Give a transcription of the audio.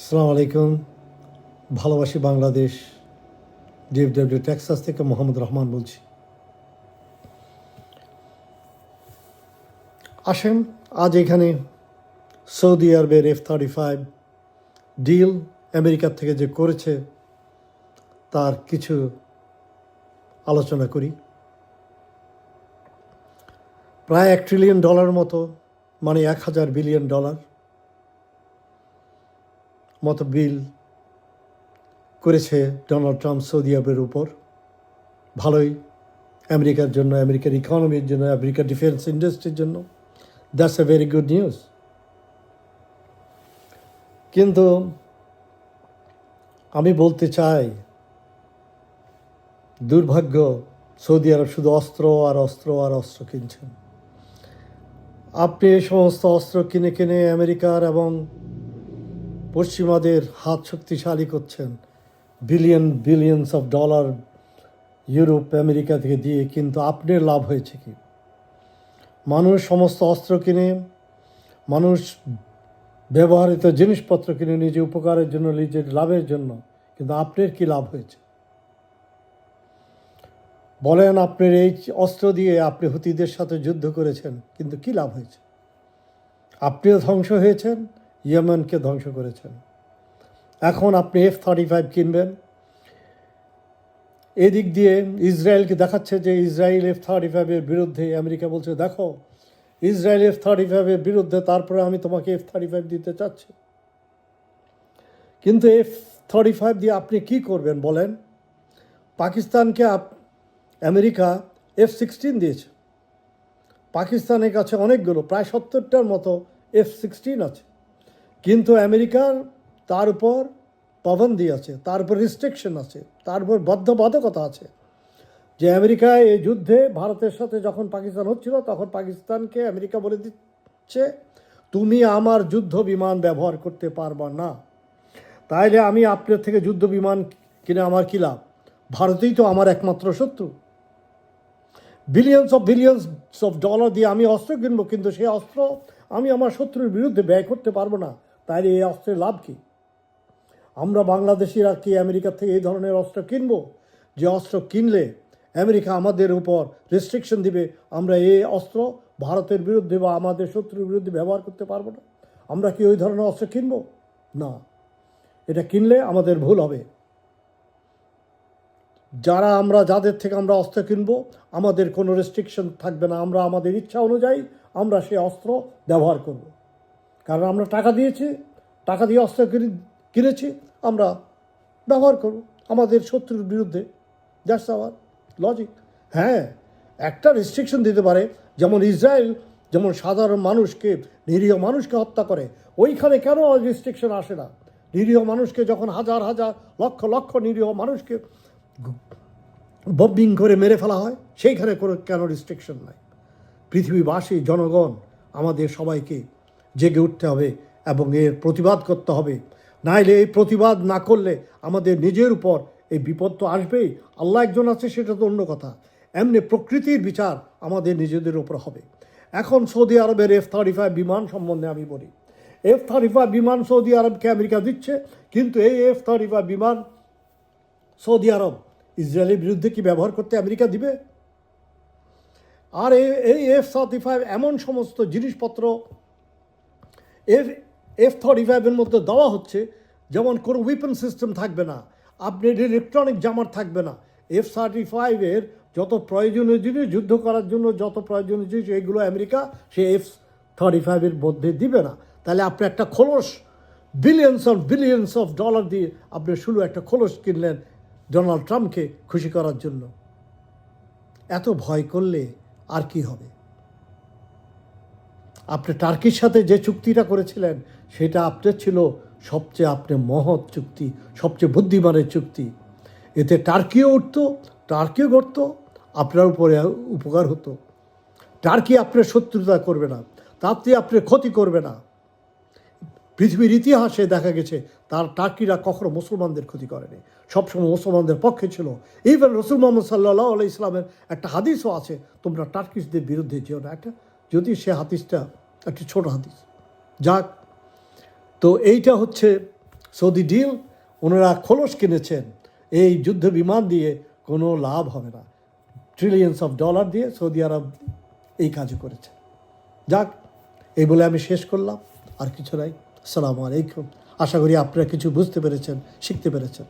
আসসালামু আলাইকুম। ভালোবাসি বাংলাদেশ ডিএফডব্লিউ টেক্সাস থেকে মোহাম্মদ রহমান বলছি। আসেন, আজ এখানে সৌদি আরবের এফ থার্টি ফাইভ ডিল আমেরিকার থেকে যে করেছে, তার কিছু আলোচনা করি। প্রায় এক ট্রিলিয়ন ডলার মতো মানে এক হাজার বিলিয়ন ডলার। মতো বিল করেছে ডোনাল্ড ট্রাম্প সৌদি আরবের উপর। ভালোই আমেরিকার জন্য, আমেরিকার ইকোনমির জন্য, আমেরিকার ডিফেন্স ইন্ডাস্ট্রির জন্য। That's a very good news কিন্তু আমি বলতে চাই, দুর্ভাগ্য সৌদি আরব শুধু অস্ত্র আর অস্ত্র আর অস্ত্র কিনছেন আপনি এই সমস্ত অস্ত্র কিনে কিনে আমেরিকার এবং পশ্চিমাদের হাত শক্তিশালী করছেন। Billion billions of dollar Europe America থেকে দিয়ে কিন্তু আপনার লাভ হয়েছে কি? মানুষ সমস্ত অস্ত্র কিনে, মানুষ ব্যবহৃত জিনিসপত্র কিনে নিজে উপকারের জন্য, নিজের লাভের জন্য কিন্তু আপনার কি লাভ হয়েছে? বলেন আপনার এই অস্ত্র দিয়ে আপনি হুতিদের সাথে যুদ্ধ করেছেন কিন্তু কি লাভ হয়েছে? আপনিও ধ্বংস হয়েছেন ইয়েমেনকে ধ্বংস করেছেন। এখন আপনি এফ থার্টি ফাইভ কিনবেন। এদিক দিয়ে ইসরায়েলকে দেখাচ্ছে যে ইসরায়েল এফ থার্টি ফাইভের বিরুদ্ধে, আমেরিকা বলছে, দেখো, ইসরায়েল এফ থার্টি ফাইভের বিরুদ্ধে তারপরে আমি তোমাকে এফ থার্টি ফাইভ দিতে চাচ্ছি। কিন্তু এফ থার্টি ফাইভ দিয়ে আপনি কি করবেন বলেন? পাকিস্তানকে আপ- আমেরিকা এফ সিক্সটিন দিয়েছে। পাকিস্তানের কাছে অনেকগুলো, প্রায় সত্তরটার মতো এফ সিক্সটিন আছে। কিন্তু আমেরিকার তার উপর পাবন্দি আছে, তার উপর রিস্ট্রিকশন আছে, তার উপর বাধ্যবাধকতা আছে যে আমেরিকায় এই যুদ্ধে ভারতের সাথে যখন পাকিস্তান হচ্ছিল তখন পাকিস্তানকে আমেরিকা বলে দিচ্ছে, তুমি আমার যুদ্ধ বিমান ব্যবহার করতে পারবা না। তাইলে আমি আপনার থেকে যুদ্ধ বিমান কিনে আমার কী লাভ? ভারতেই তো আমার একমাত্র শত্রু। Billions of billions of dollar দিয়ে আমি অস্ত্র কিনবো, কিন্তু সেই অস্ত্র আমি আমার শত্রুর বিরুদ্ধে ব্যয় করতে পারব না। তাইলে এই অস্ত্রের লাভ কী? আমরা বাংলাদেশিরা কি আমেরিকার থেকে এই ধরনের অস্ত্র কিনবো? যে অস্ত্র কিনলে আমেরিকা আমাদের উপর রেস্ট্রিকশন দিবে, আমরা এই অস্ত্র ভারতের বিরুদ্ধে বা আমাদের শত্রুর বিরুদ্ধে ব্যবহার করতে পারব না। আমরা কি ওই ধরনের অস্ত্র কিনবো? না। এটা কিনলে আমাদের ভুল হবে। যারা আমরা, যাদের থেকে আমরা অস্ত্র কিনবো, আমাদের কোনো রেস্ট্রিকশন থাকবে না। আমরা আমাদের ইচ্ছা অনুযায়ী আমরা সেই অস্ত্র ব্যবহার করব। কারণ আমরা টাকা দিয়েছি, টাকা দিয়ে অস্ত্র কিনে- কিনেছি, আমরা ব্যবহার করব। আমাদের শত্রুর বিরুদ্ধে। দ্যাটস আওয়ার লজিক হ্যাঁ একটা রেস্ট্রিকশন দিতে পারে, যেমন ইসরায়েল যেমন সাধারণ মানুষকে, নিরীহ মানুষকে হত্যা করে। ওইখানে কেন রেস্ট্রিকশন আসে না? নিরীহ মানুষকে যখন হাজার হাজার, লক্ষ লক্ষ নিরীহ মানুষকে বম্বিং করে মেরে ফেলা হয়, সেইখানে কোনো কেন রেস্ট্রিকশন নাই? পৃথিবীবাসী, জনগণ, আমাদের সবাইকে জেগে উঠতে হবে এবং এর প্রতিবাদ করতে হবে। নাইলে এই প্রতিবাদ না করলে আমাদের নিজের উপর এই বিপদ তো আসবেই। আল্লাহ একজন আছে, সেটা তো অন্য কথা। এমনি প্রকৃতির বিচার আমাদের নিজেদের উপর হবে। এখন সৌদি আরবের এফ থার্টি ফাইভ বিমান সম্বন্ধে আমি বলি। এফ থার্টি ফাইভ বিমান সৌদি আরবকে আমেরিকা দিচ্ছে, কিন্তু এই এফ থার্টি ফাইভ বিমান সৌদি আরব ইসরায়েলের বিরুদ্ধে কি ব্যবহার করতে আমেরিকা দিবে? আর এই- এফ থার্টি ফাইভ এমন সমস্ত জিনিসপত্র এফ এফ থার্টি ফাইভের মধ্যে দেওয়া হচ্ছে, যেমন কোনো উইপন সিস্টেম থাকবে না আপনার ইলেকট্রনিক জামার থাকবে না। এফ থার্টি ফাইভের যত প্রয়োজনীয় জিনিস যুদ্ধ করার জন্য যত প্রয়োজনীয় জিনিস এগুলো আমেরিকা সে এফ থার্টি ফাইভের মধ্যে দিবে না। তাহলে আপনি একটা খোলস billions of billions of dollar দিয়ে আপনি শুধু একটা খোলস কিনলেন ডোনাল্ড ট্রাম্পকে খুশি করার জন্য। এত ভয় করলে আর কি হবে? আপনি টার্কির সাথে যে চুক্তিটা করেছিলেন, সেটা আপনার ছিল সবচেয়ে আপনি মহৎ চুক্তি, সবচেয়ে বুদ্ধিমানের চুক্তি। এতে টার্কিও উঠত, টার্কিও ঘটত আপনার উপরে উপকার হতো। টার্কি আপনার শত্রুতা করবে না, তাতে আপনার ক্ষতি করবে না। পৃথিবীর ইতিহাসে দেখা গেছে, তার টার্কিরা কখনো মুসলমানদের ক্ষতি করেনি। সবসময় মুসলমানদের পক্ষে ছিল। ইভেন রসুল মোহাম্মদ সাল্লাহ ইসলামের একটা হাদিসও আছে, তোমরা টার্কিসদের বিরুদ্ধে যেও না। একটা যদি সে হাদিসটা একটি ছোট হাদিস। যাক, তো এইটা হচ্ছে সৌদি ডিল। ওনারা খোলস কিনেছেন। এই যুদ্ধ বিমান দিয়ে কোনো লাভ হবে না। ট্রিলিয়ন্স অফ ডলার দিয়ে সৌদি আরব এই কাজ করেছে। যাক, এই বলে আমি শেষ করলাম। আর কিছু নাই। আসসালামু আলাইকুম। আশা করি আপনারা কিছু বুঝতে পেরেছেন, শিখতে পেরেছেন।